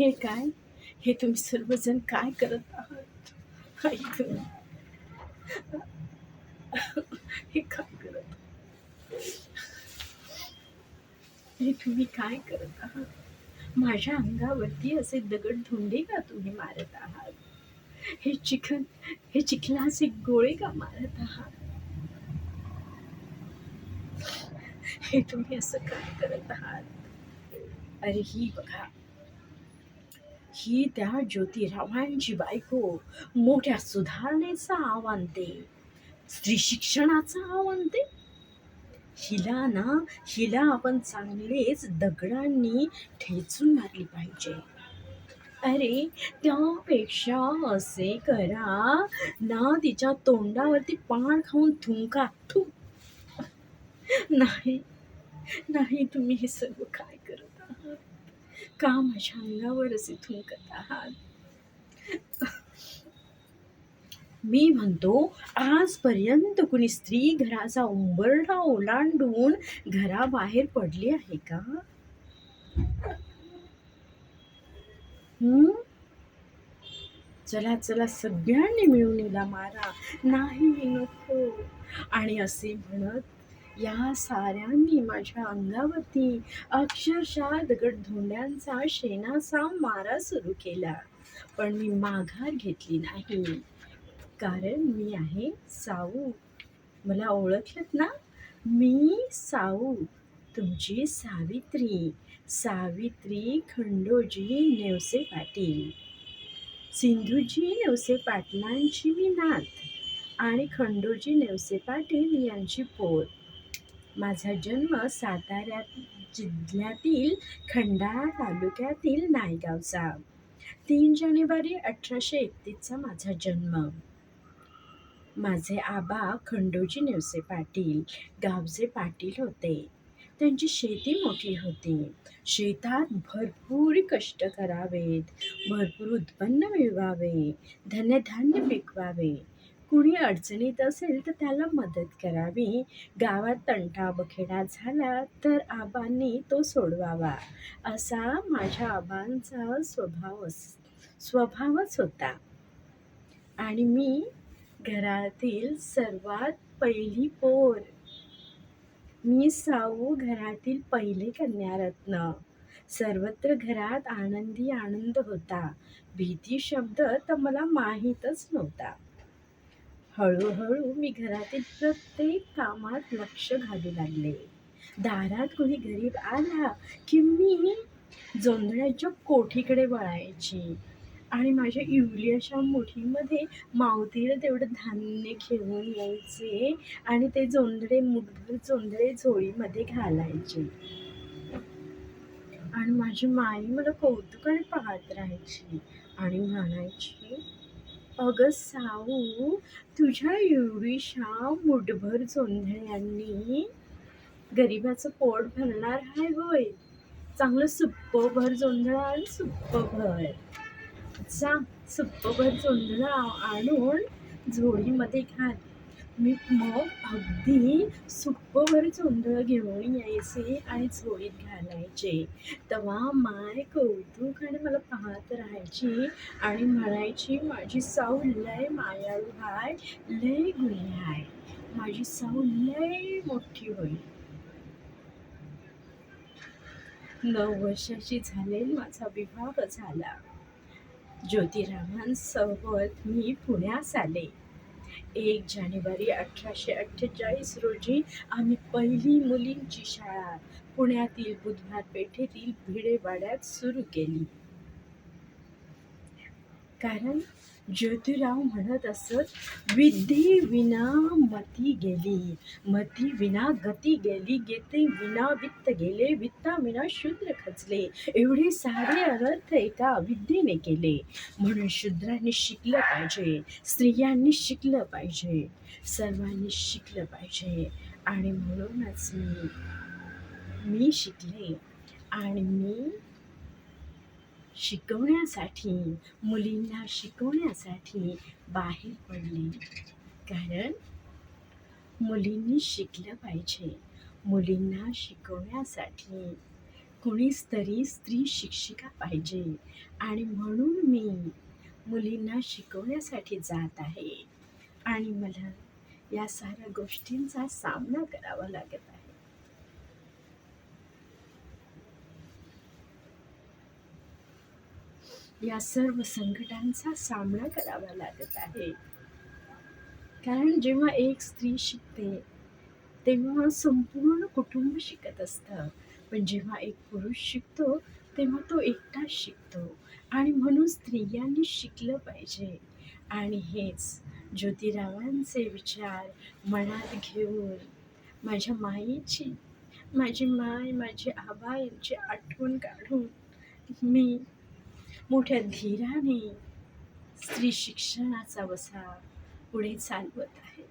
हे काय? हे तुम्ही सर्वजण काय करत आहात? ऐक हे काय करत हे तुम्ही काय करत आहात? माझ्या अंगावरती असे दगड धोंडे का तुम्ही मारत आहात? हे चिखल हे चिखलाचे गोळे का मारत आहात? हे तुम्ही असं काय करत आहात? अरे ही बघा. ही त्या ज्योतिरावांची बायको मोठ्या सुधारणेचं आव्हान दे. स्त्री शिक्षणाचं आव्हान दे. हिला ना हिला आपण चांगलेच दगडांनी ठेचून मारली पाहिजे. अरे त्यापेक्षा असे करा ना तिच्या तोंडावरती पाण खाऊन थुंका थू. नाही नाही तुम्ही हे सर्व काय करत आहात? का माझ्या अंगावरच इथून थुंकत आहात. मी म्हणतो आजपर्यंत कुणी स्त्री घराचा उंबरठा ओलांडून घराबाहेर पडली आहे का? हम्म? चला चला सगळ्यांनी मिळून हिला मारा. नाही नको. आणि असे म्हणत या साऱ्यांनी माझ्या अंगावरती अक्षरशः दगडधोंड्यांचा शेणाचा मारा सुरू केला. पण मी माघार घेतली नाही. कारण मी आहे साऊ. मला ओळखलत ना? मी साऊ. तुमची सावित्री. सावित्री खंडोजी नेवसे पाटील. सिंधूजी नेवसे पाटलांची मी नात आणि खंडोजी नेवसे पाटील यांची पोत. माझा जन्म साताऱ्या जिल्ह्यातील खंडाळा तालुक्यातील नायगावचा. तीन जानेवारी अठराशे एकतीसचा माझा जन्म. माझे आबा खंडोजी नेवसे पाटील गावचे पाटील होते. त्यांची शेती मोठी होती. शेतात भरपूर कष्ट करावेत भरपूर उत्पन्न मिळवावे धनधान्य पिकवावे कुणी अडचणीत असेल तर त्याला मदत करावी. गावात तंटा बखेडा झाला तर आबांनी तो सोडवावा. असा माझ्या आबांचा स्वभाव स्वभावच होता. आणि मी घरातील सर्वात पहिली पोर. मी साऊ घरातील पहिले कन्यारत्न. सर्वत्र घरात आनंदी आनंद होता. भीती शब्द तर मला माहीतच नव्हता. हळूहळू मी घरातील प्रत्येक कामात लक्ष घालू लागले. दारात कोणी गरीब आला की मी जोंधळ्याच्या कोठीकडे वळायची. आणि माझ्या इवल्याच्या मुठीमध्ये मावतीला तेवढं धान्य घेऊन यायचे आणि ते जोंधळे मुठभर जोंधळे झोळीमध्ये घालायचे. आणि माझी माई मला कौतुकाने पाहत राहायची आणि म्हणायची अगं साऊ तुझ्या एवढीशा मुठभर जोंधळ्यांनी गरिबाचं पोट भरणार आहे होय. चांगलं सुप्पभर जोंधळा आणि सुप्पभर. जा सुप्पभर जोंधळा आणून झोळीमध्ये घाल. मी मग अगदी सुप्पभर चोंधळ घेऊन यायचे आणि झोळीत घालायचे. तेव्हा माय कौतुक आणि मला पाहत राहायची आणि म्हणायची माझी साऊ लय मायाळू हाय लय गुन्हे हाय. माझी साऊ लय मोठी होईल. नऊ वर्षाची झालेल माझा विवाह झाला. ज्योतिरामांसोबत मी पुण्यास आले. एक जानेवारी अठराशे अठ्ठेचाळीस रोजी आम्ही पहिली मुलींची शाळा पुण्यातील बुधवार पेठेतील भिडेवाड्यात सुरू केली. कारण ज्योतिराव म्हणत असत विद्ये विना मती गेली मती विना गती गेली गती विना वित्त गेले वित्ता विना शूद्र खचले एवढे सारे अर्थ एका विद्येने केले. म्हणून शूद्रांनी शिकलं पाहिजे स्त्रियांनी शिकलं पाहिजे सर्वांनी शिकलं पाहिजे. आणि म्हणूनच मी मी शिकले आणि मी शिकवण्यासाठी मुलींना शिकवण्यासाठी बाहेर पडले कारण मुलींनी शिकलं पाहिजे. मुलींना शिकवण्यासाठी कुणीच तरी स्त्री शिक्षिका पाहिजे. आणि म्हणून मी मुलींना शिकवण्यासाठी जात आहे. आणि मला या साऱ्या गोष्टींचा सामना करावा लागत आहे. या सर्व संकटांचा सामना करावा लागत आहे. कारण जेव्हा एक स्त्री शिकते तेव्हा संपूर्ण कुटुंब शिकत असतं. पण जेव्हा एक पुरुष शिकतो तेव्हा तो एकटाच शिकतो. आणि म्हणून स्त्रियांनी शिकलं पाहिजे. आणि हेच ज्योतिरावांचे विचार मनात घेऊन माझ्या मायेची माझी माय माझी आबा यांची आठवण काढून मी मोठ्या धीराने स्त्री शिक्षणाचा वसा पुढे चालवत आहे